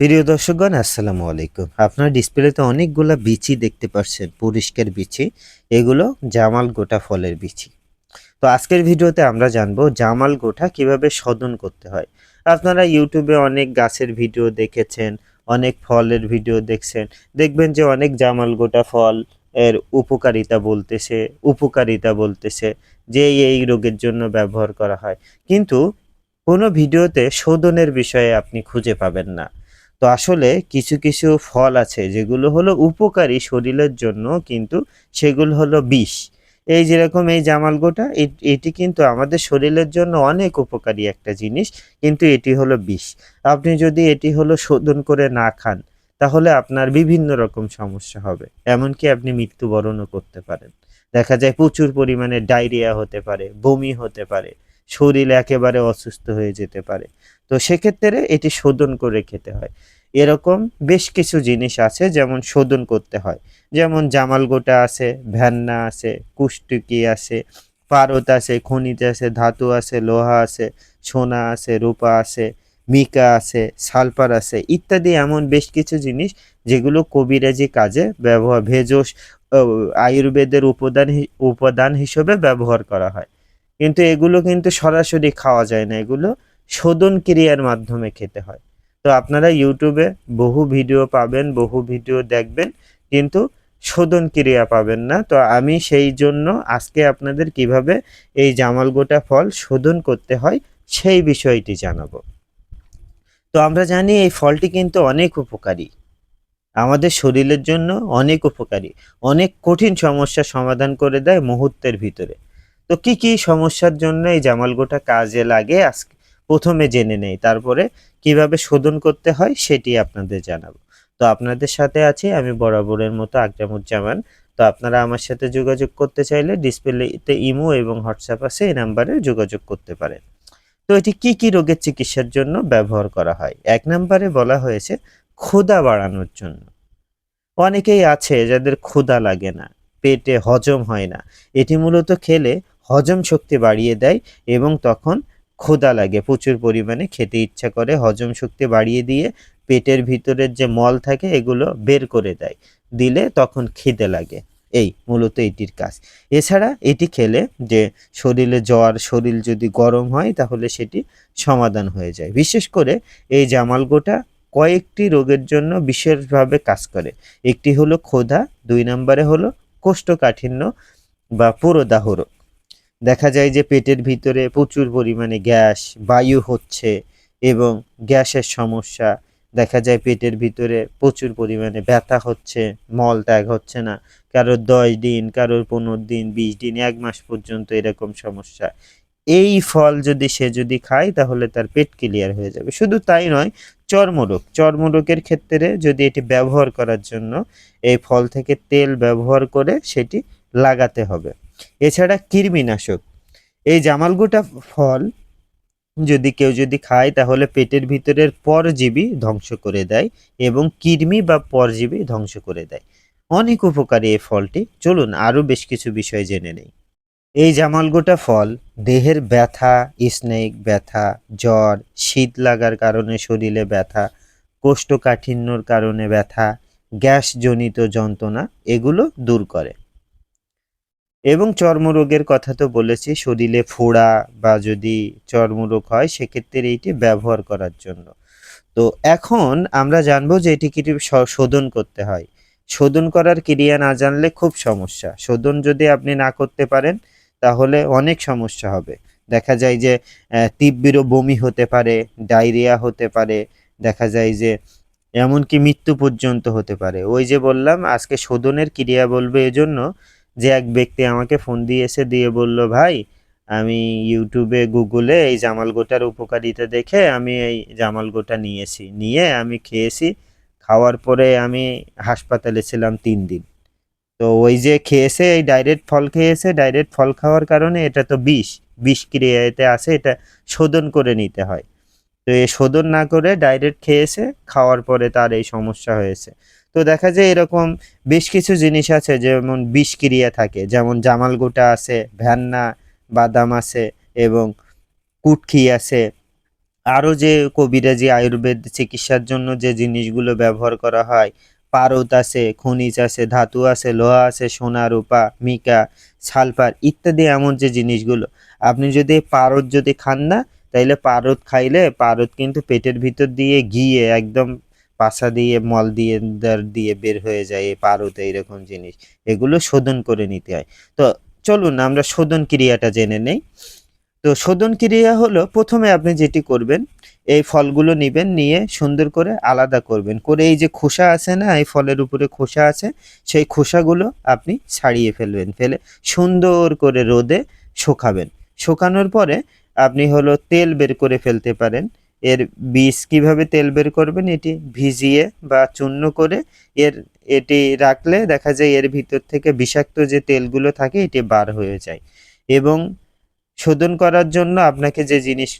প্রিয় দর্শকগণ, আসসালামু আলাইকুম। আপনার ডিসপ্লেতে অনেকগুলা বিচি দেখতে পাচ্ছেন, পরিষ্কার বিচি। এগুলো জামাল গোটা ফলের বিচি। তো আজকের ভিডিওতে আমরা জানব জামাল গোটা কীভাবে শোধন করতে হয়। আপনারা ইউটিউবে অনেক গাছের ভিডিও দেখেছেন, অনেক ফলের ভিডিও দেখছেন। দেখবেন যে অনেক জামাল গোটা ফল এর উপকারিতা বলতেছে উপকারিতা বলতেছে, যে এই রোগের জন্য ব্যবহার করা হয়। কিন্তু কোনো ভিডিওতে শোধনের বিষয়ে আপনি খুঁজে পাবেন না। তো আসলে কিছু কিছু ফল আছে যেগুলো হলো উপকারী শরীরের জন্য, কিন্তু সেগুলো হলো বিষ। এই যেরকম এই জামালগোটা এ- এটি কিন্তু আমাদের শরীরের জন্য অনেক উপকারী একটা জিনিস, কিন্তু এটি হলো বিষ। আপনি যদি এটি হলো শোধন করে না খান, তাহলে আপনার বিভিন্ন রকম সমস্যা হবে, এমনকি আপনি মৃত্যুবরণও করতে পারেন। দেখা যায় প্রচুর পরিমাণে ডায়রিয়া হতে পারে, বমি হতে পারে শরীর একেবারে অসুস্থ হয়ে যেতে পারে। তো সেক্ষেত্রে এটি শোধন করে খেতে হয়। এরকম বেশ কিছু জিনিস আছে যেমন শোধন করতে হয়। যেমন জামাল গোটা আছে ভ্যান্না আছে কুষ্টুকি আছে পারত আছে খনিজ আছে ধাতু আছে লোহা আছে সোনা আছে রূপা আছে মিকা আছে সালফার আছে ইত্যাদি এমন বেশ কিছু জিনিস যেগুলো কবিরাজি কাজে ব্যবহার ভেষজ ও, আয়ুর্বেদের উপাদান উপাদান হিসেবে ব্যবহার করা হয়। কিন্তু এগুলো কিন্তু সরাসরি খাওয়া যায় না, এগুলো শোধন ক্রিয়ার মাধ্যমে খেতে হয়। তো আপনারা ইউটিউবে বহু ভিডিও পাবেন, বহু ভিডিও দেখবেন, কিন্তু শোধন ক্রিয়া পাবেন না। তো আমি সেই জন্য আজকে আপনাদের কীভাবে এই জামাল গোটা ফল শোধন করতে হয় সেই বিষয়টি জানাব। তো আমরা জানি এই ফলটি কিন্তু অনেক উপকারী। আমাদের শরীরের জন্য অনেক উপকারী। অনেক কঠিন সমস্যার সমাধান করে দেয় মুহূর্তের ভিতরে। তো কি কি সমস্যার জন্য এই জামাল গোটা কাজে লাগে? আজকে প্রথমে জেনে নেই। তারপরে কীভাবে শোধন করতে হয় সেটি আপনাদের জানাব। তো আপনাদের সাথে আছি আমি বরাবরের মতো আকরামুজ্জামান। তো আপনারা আমার সাথে যোগাযোগ করতে চাইলে ডিসপ্লেতে ইমো এবং হোয়াটসঅ্যাপ আছে, এই নাম্বারে যোগাযোগ করতে পারেন। তো এটি কি কি রোগের চিকিৎসার জন্য ব্যবহার করা হয়? এক নম্বরে বলা হয়েছে ক্ষুধা বাড়ানোর জন্য। অনেকেই আছে যাদের ক্ষুধা লাগে না, পেটে হজম হয় না। এটি মূলত খেলে হজম শক্তি বাড়িয়ে দেয় এবং তখন ক্ষুধা লাগে। প্রচুর পরিমাণে খেতে ইচ্ছা করে হজম শক্তি বাড়িয়ে দিয়ে পেটের ভিতরের যে মল থাকে এগুলো বের করে দেয়। দিলে তখন খিদে লাগে। এই মূলত এটির কাজ। এছাড়া এটি খেলে যে শরীরে জ্বর, শরীর যদি গরম হয় তাহলে সেটি সমাধান হয়ে যায়। বিশেষ করে এই জামালগোটা কয়েকটি রোগের জন্য বিশেষভাবে কাজ করে। একটি হলো ক্ষুধা, দুই নম্বরে হলো কোষ্ঠকাঠিন্য বা পুরোদাহ রোগ। দেখা যায় যে পেটের ভিতরে প্রচুর পরিমাণে গ্যাস, বায়ু হচ্ছে এবং গ্যাসের সমস্যা। দেখা যায় পেটের ভিতরে প্রচুর পরিমাণে ব্যথা হচ্ছে, মল ত্যাগ হচ্ছে না। কারোর দশ দিন, কারোর পনেরো দিন, বিশ দিন, এক মাস পর্যন্ত এরকম সমস্যা। এই ফল যদি সে যদি খায়, তাহলে তার পেট ক্লিয়ার হয়ে যাবে। শুধু তাই নয়, চর্মরোগ। চর্মরোগের ক্ষেত্রে যদি এটি ব্যবহার করার জন্য এই ফল থেকে তেল ব্যবহার করে সেটি লাগাতে হবে। এছাড়া কৃমিনাশক। এই জামালগোটা ফল যদি কেউ যদি খায়, তাহলে পেটের ভিতরের পরজীবী ধ্বংস করে দেয় এবং কৃমি বা পরজীবী ধ্বংস করে দেয়। অনেক উপকারী এই ফলটি। চলুন আরও বেশ কিছু বিষয় জেনে নেই। এই জামালগোটা ফল দেহের ব্যথা, স্নেক ব্যথা, জ্বর, শীত লাগার কারণে শরীরে ব্যথা, কোষ্ঠকাঠিন্যর কারণে ব্যথা, গ্যাসজনিত যন্ত্রণা, এগুলো দূর করে। এবং চর্মরোগের কথা তো বলেছি, শরীরে ফোড়া বা যদি চর্মরোগ হয়, সেক্ষেত্রে এইটি ব্যবহার করার জন্য। তো এখন আমরা জানব যে এটি কি শোধন করতে হয়। শোধন করার ক্রিয়া না জানলে খুব সমস্যা। শোধন যদি আপনি না করতে পারেন, তাহলে অনেক সমস্যা হবে। দেখা যায় যে তীব্র বমি হতে পারে, ডায়রিয়া হতে পারে, দেখা যায় যে, এমনকি মৃত্যু পর্যন্ত হতে পারে। ওই যে বললাম, আজকে শোধনের ক্রিয়া বলবে এজন্য যে এক ব্যক্তি আমাকে ফোন দিয়ে এসে দিয়ে বলল, ভাই, আমি ইউটিউবে গুগলে এই জামাল গোটার উপকারিতা দেখে আমি এই জামাল গোটা নিয়েছি। নিয়ে আমি খেয়েছি। খাওয়ার পরে আমি হাসপাতালে ছিলাম তিন দিন। তো ওই যে খেয়েছে, এই ডাইরেক্ট ফল খেয়েছে ডাইরেক্ট ফল খাওয়ার কারণে এটা তো বিষ। বিষ ক্রিয়াতে আছে, এটা শোধন করে নিতে হয়। তো এ শোধন না করে ডাইরেক্ট খেয়েছে, খাওয়ার পরে তার এই সমস্যা হয়েছে। তো দেখা যায় এরকম বেশ কিছু জিনিস আছে, যেমন বিষক্রিয়া থাকে, যেমন জামাল গোটা আছে, ভ্যান্না, বাদাম আছে এবং কুটকি আছে। আরও যে কবিরাজি আয়ুর্বেদ চিকিৎসার জন্য যে জিনিসগুলো ব্যবহার করা হয় পারত আছে, খনিজ আছে, ধাতু আছে, লোহা আছে, সোনা, রূপা, মিকা, সালফার ইত্যাদি এমন যে জিনিসগুলো। আপনি যদি পারদ যদি খান না, তাইলে পারদ খাইলে পারত কিন্তু পেটের ভিতর দিয়ে গিয়ে একদম পাশা দিয়ে, মল দিয়ে দিয়ে বের হয়ে যায় এই পারদ এইরকম জিনিস। এগুলো শোধন করে নিতে হয়। তো চলুন আমরা শোধন ক্রিয়াটা জেনে নেই। তো শোধন ক্রিয়া হলো প্রথমে আপনি যেটি করবেন, এই ফলগুলো নেবেন, নিয়ে সুন্দর করে আলাদা করবেন। করে এই যে খোসা আছে না, এই ফলের উপরে খোসা আছে, সেই খোসাগুলো আপনি ছাড়িয়ে ফেলবেন। ফেলে সুন্দর করে রোদে শুকাবেন। শুকানোর পরে আপনি হলো তেল বের করে ফেলতে পারেন। এর বীজ কীভাবে তেল বের করবেন, এটি ভিজিয়ে বা চূর্ণ করে এর, এটি রাখলে দেখা যায় এর ভিতর থেকে বিষাক্ত যে তেলগুলো থাকে, এটি বার হয়ে যায়। এবং শোধন করার জন্য আপনাকে যে জিনিস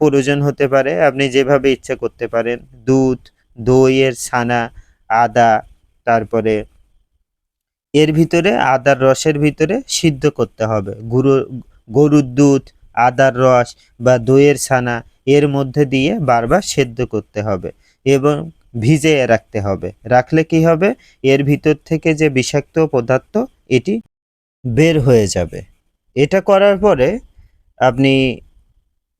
প্রয়োজন হতে পারে, আপনি যেভাবে ইচ্ছা করতে পারেন, দুধ দইয়ের ছানা, আদা, তারপরে এর ভিতরে আদার রসের ভিতরে সিদ্ধ করতে হবে। গুঁড়ো, গরুর দুধ, আদার রস বা দইয়ের ছানা এর মধ্যে দিয়ে বারবার সেদ্ধ করতে হবে এবং ভিজিয়ে রাখতে হবে। রাখলে কি হবে? এর ভিতর থেকে যে বিষাক্ত পদার্থ, এটি বের হয়ে যাবে। এটা করার পরে আপনি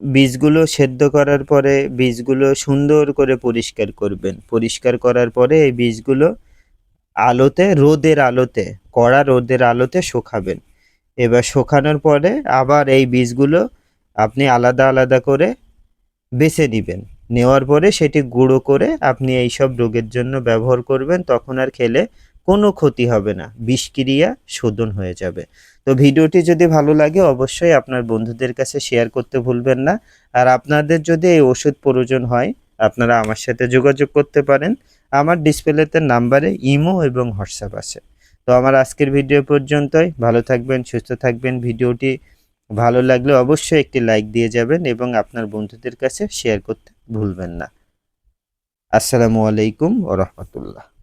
বীজগুলো সেদ্ধ করার পরে বীজগুলো সুন্দর করে পরিষ্কার করবেন। পরিষ্কার করার পরে এই বীজগুলো আলোতে, রোদের আলোতে, কড়া রোদের আলোতে শুকাবেন। এবার শুকানোর পরে আবার এই বীজগুলো আপনি আলাদা আলাদা করে বেছে নেবেন। নেওয়ার পরে সেটি গুঁড়ো করে আপনি এই সব রোগের জন্য ব্যবহার করবেন, তখন আর খেলে কোনো ক্ষতি হবে না, বিষক্রিয়া শোধন হয়ে যাবে। তো ভিডিওটি যদি ভালো লাগে অবশ্যই আপনার বন্ধুদের কাছে শেয়ার করতে ভুলবেন না। আর আপনাদের যদি এই ওষুধ প্রয়োজন হয়, আপনারা আমার সাথে যোগাযোগ করতে পারেন। আমার ডিসপ্লেতে নাম্বারে ইমো এবং হোয়াটসঅ্যাপ আছে। তো আমার আজকের ভিডিও পর্যন্তই। ভালো থাকবেন, সুস্থ থাকবেন। ভিডিওটি ভালো লাগলে অবশ্যই একটি লাইক দিয়ে যাবেন এবং আপনার বন্ধুদের কাছে শেয়ার করতে ভুলবেন না। আসসালামু আলাইকুম ও রহমতুল্লাহ।